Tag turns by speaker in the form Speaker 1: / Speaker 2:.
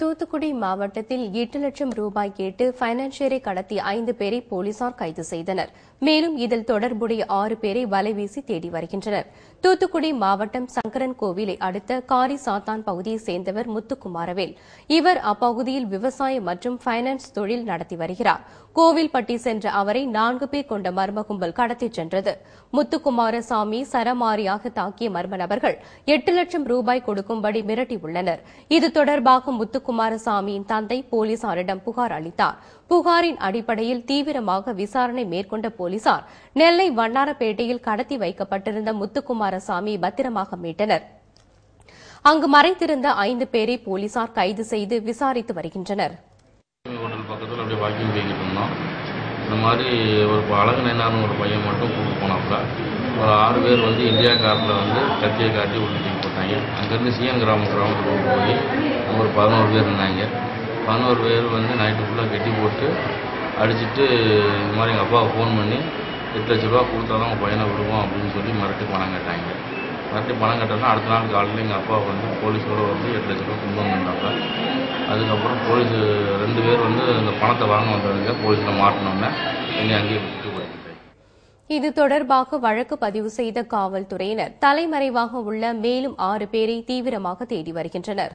Speaker 1: தூத்துக்குடி மாவட்டத்தில் எட்டு லட்சம் ரூபாய் கேட்டு பைனான்சியரை கடத்திய ஐந்து பேரை போலீசார் கைது செய்தனர். மேலும் இதில் தொடர்புடைய ஆறு பேரை வலைவீசி தேடி வருகின்றனர். தூத்துக்குடி மாவட்டம் சங்கரன் கோவிலை அடுத்த காரி சாத்தான் பகுதியைச் சேர்ந்தவர் முத்துக்குமாரவேல். இவர் அப்பகுதியில் விவசாயம் மற்றும் பைனான்ஸ் தொழில் நடத்தி வருகிறார். கோவில்பட்டி சென்ற அவரை நான்கு பேர் கொண்ட மர்ம கும்பல் கடத்திச் சென்றது. முத்துக்குமாரசாமி சரமாரியாக தாக்கிய மர்ம நபர்கள் எட்டு லட்சம் ரூபாய் கொடுக்கும்படி மிரட்டியுள்ளனர். இது தொடர்பாக குமாரசாமியின் தந்தை போலீசாரிடம் புகார் அளித்தார். புகாரின் அடிப்படையில் தீவிரமாக விசாரணை மேற்கொண்ட போலீசார் நெல்லை வண்ணாரப்பேட்டையில் கடத்தி வைக்கப்பட்டிருந்த முத்துக்குமாரசாமி பத்திரமாக மீட்டனர். அங்கு மறைத்திருந்த ஐந்து பேரை போலீசார் கைது செய்து விசாரித்து வருகின்றனர்.
Speaker 2: ஹோட்டல் பக்கத்தில் அப்படியே வாக்கிங் போய்கிட்டு இருந்தோம். இந்த மாதிரி ஒரு அழகு நைனார்னு ஒரு பையன் மட்டும் கூப்பிட்டு போனாப்புல. ஒரு ஆறு பேர் வந்து இந்தியா காரில் வந்து கத்தியை காட்டி உள்ள தூக்கி போட்டாங்க. அங்கேருந்து சிஎன் கிராமம் கிராமத்துக்கு போய் ஒரு பதினோரு பேர் இருந்தாங்க. பதினோரு பேர் வந்து நைட்டு ஃபுல்லாக கட்டி போட்டு அடிச்சுட்டு இந்த மாதிரி எங்கள் அப்பாவை ஃபோன் பண்ணி எட்டு லட்ச ரூபா கொடுத்தா தான் உங்கள் பையனை விடுவோம் அப்படின்னு சொல்லி மிரட்டி பணம் கட்டாங்க மிரட்டி பணம் கேட்டோன்னா அடுத்த நாள் காலையில் எங்கள் அப்பா வந்து போலீஸோடு வந்து எட்டு லட்ச ரூபா கும்பம் பண்ணாங்க அதுக்கப்புறம் போலீஸ் ரெண்டு பேர் வந்து அந்த பணத்தை வாங்க வந்தவங்க போலீஸில் மாட்டினோன்னே. என்னை அங்கேயே விட்டு
Speaker 1: இது தொடர்பாக வழக்கு பதிவு செய்த காவல்துறையினர் தலைமறைவாக உள்ள மேலும் ஆறு பேரை தீவிரமாக தேடி வருகின்றனர்.